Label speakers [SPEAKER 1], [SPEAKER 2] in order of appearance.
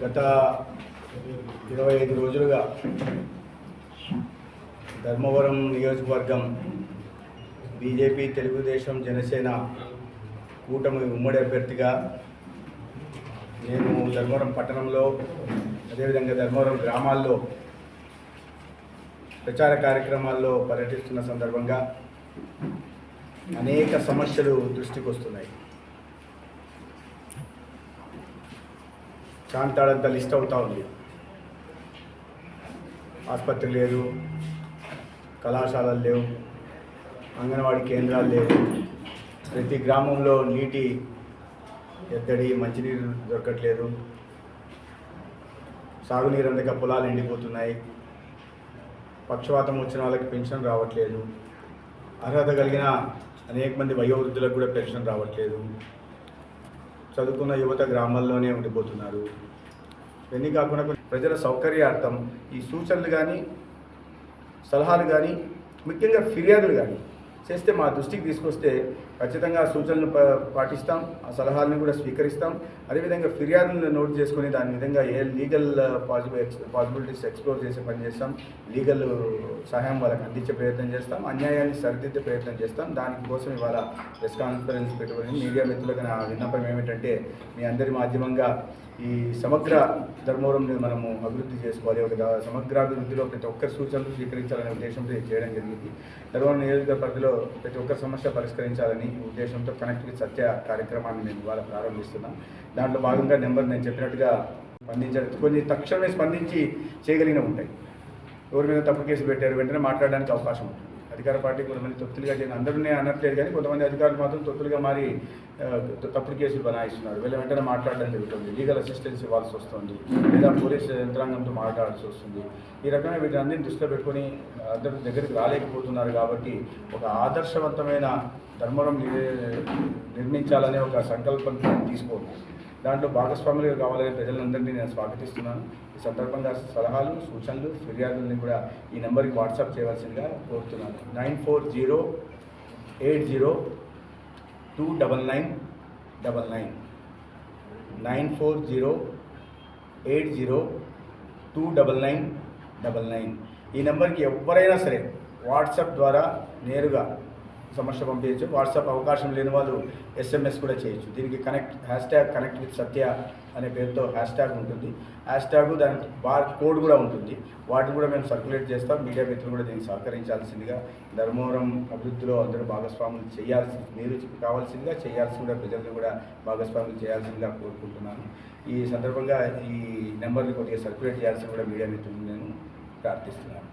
[SPEAKER 1] గత ఇరవై ఐదు రోజులుగా ధర్మవరం నియోజకవర్గం బీజేపీ తెలుగుదేశం జనసేన కూటమి ఉమ్మడి అభ్యర్థిగా నేను ధర్మవరం పట్టణంలో అదేవిధంగా ధర్మవరం గ్రామాల్లో ప్రచార కార్యక్రమాల్లో పర్యటిస్తున్న సందర్భంగా అనేక సమస్యలు దృష్టికి వస్తున్నాయి చాంతాడంత లిస్ట్ అవుతా ఉంది. ఆసుపత్రి లేదు కళాశాలలు లేవు అంగన్వాడీ కేంద్రాలు లేవు. ప్రతి గ్రామంలో నీటి ఎద్దడి మంచినీరు దొరకట్లేదు. సాగునీరు అందక పొలాలు ఎండిపోతున్నాయి. పక్షవాతం వచ్చిన వాళ్ళకి పెన్షన్ రావట్లేదు. అర్హత కలిగిన అనేక మంది వయోవృద్ధులకు కూడా పెన్షన్ రావట్లేదు. చదువుకున్న యువత గ్రామాల్లోనే ఉండిపోతున్నారు. ఇవన్నీ కాకుండా ప్రజల సౌకర్యార్థం ఈ సూచనలు కానీ సలహాలు కానీ ముఖ్యంగా ఫిర్యాదులు కానీ చేస్తే మా దృష్టికి తీసుకొస్తే ఖచ్చితంగా సూచనలు పాటిస్తాం ఆ సలహాలను కూడా స్వీకరిస్తాం. అదేవిధంగా ఫిర్యాదులను నోట్ చేసుకొని దాని విధంగా ఏ లీగల్ పాసిబుల్ పాసిబిలిటీస్ ఎక్స్ప్లోర్ చేసే పని చేస్తాం. లీగల్ సహాయం వాళ్ళకి అందించే ప్రయత్నం చేస్తాం. అన్యాయాన్ని సరిదిద్దే ప్రయత్నం చేస్తాం. దానికోసం ఇవాళ ప్రెస్ కాన్ఫరెన్స్ పెట్టుకుని మీడియా మిత్రులకు నా విన్నపం ఏమిటంటే మీ అందరి మాధ్యమంగా ఈ సమగ్ర ధర్మవరంని మనము అభివృద్ధి చేసుకోవాలి. ఒక సమగ్రాభివృద్ధిలో ప్రతి ఒక్కరి సూచనలు స్వీకరించాలనే ఉద్దేశంతో ఇది చేయడం జరిగింది. ధర్మవరం నియోజక పరిధిలో ప్రతి ఒక్కరి సమస్య పరిష్కరించాలని ఈ ఉద్దేశంతో కనెక్ట్ విత్ సత్య కార్యక్రమాన్ని నేను ఇవాళ ప్రారంభిస్తున్నాం. దాంట్లో భాగంగా నెంబర్ నేను చెప్పినట్టుగా స్పందించాలి కొన్ని తక్షణమే స్పందించి చేయగలిగిన ఉంటాయి. ఎవరి మీద తప్పుడు కేసు పెట్టారు వెంటనే మాట్లాడడానికి అవకాశం ఉంటుంది. అధికార పార్టీ కొంతమంది తొత్తులుగా చేయని అందరినీ అనట్లేదు కానీ కొంతమంది అధికారులు మాత్రం తొత్తులుగా మారి తప్పుడు కేసులు బనాయిస్తున్నారు. వీళ్ళ వెంటనే మాట్లాడడం జరుగుతుంది. లీగల్ అసిస్టెన్స్ ఇవ్వాల్సి వస్తుంది. లేదా పోలీస్ యంత్రాంగంతో మాట్లాడాల్సి వస్తుంది. ఈ రకంగా వీటిని అన్ని దృష్టిలో పెట్టుకొని అందరి దగ్గరికి రాలేకపోతున్నారు కాబట్టి ఒక ఆదర్శవంతమైన ధర్మరం నిర్మించాలనే ఒక సంకల్పం తీసుకోండి. దాంట్లో భాగస్వాములుగా కావాలని ప్రజలందరినీ నేను స్వాగతిస్తున్నాను. ఈ సందర్భంగా సలహాలు సూచనలు ఫిర్యాదుల్ని కూడా ఈ నెంబర్కి వాట్సాప్ చేయవలసిందిగా కోరుతున్నాను. Nine four zero eight zero two double nine double nine. Nine four zero eight zero two double nine double nine. ఈ నెంబర్కి ఎవరైనా సరే వాట్సాప్ ద్వారా నేరుగా సమస్య పంపించవచ్చు వాట్సాప్ అవకాశం లేని వాళ్ళు ఎస్ఎంఎస్ కూడా చేయొచ్చు. దీనికి connect hashtag connect with Satya అనే పేరుతో హ్యాష్ ట్యాగ్ ఉంటుంది. హ్యాష్ ట్యాగ్ దానికి బార్ కోడ్ కూడా ఉంటుంది. వాటిని కూడా మేము సర్క్యులేట్ చేస్తాం. మీడియా మిత్రులు కూడా దీనికి సహకరించాల్సిందిగా ధర్మవరం అభివృద్ధిలో అందరూ భాగస్వాములు చేయాల్సి మీరు కావాల్సిందిగా చేయాల్సి కూడా ప్రజలను కూడా భాగస్వాములు చేయాల్సిందిగా కోరుకుంటున్నాను. ఈ సందర్భంగా ఈ నెంబర్ని కొద్దిగా సర్క్యులేట్ చేయాల్సి కూడా మీడియా మిత్రులు నేను ప్రార్థిస్తున్నాను.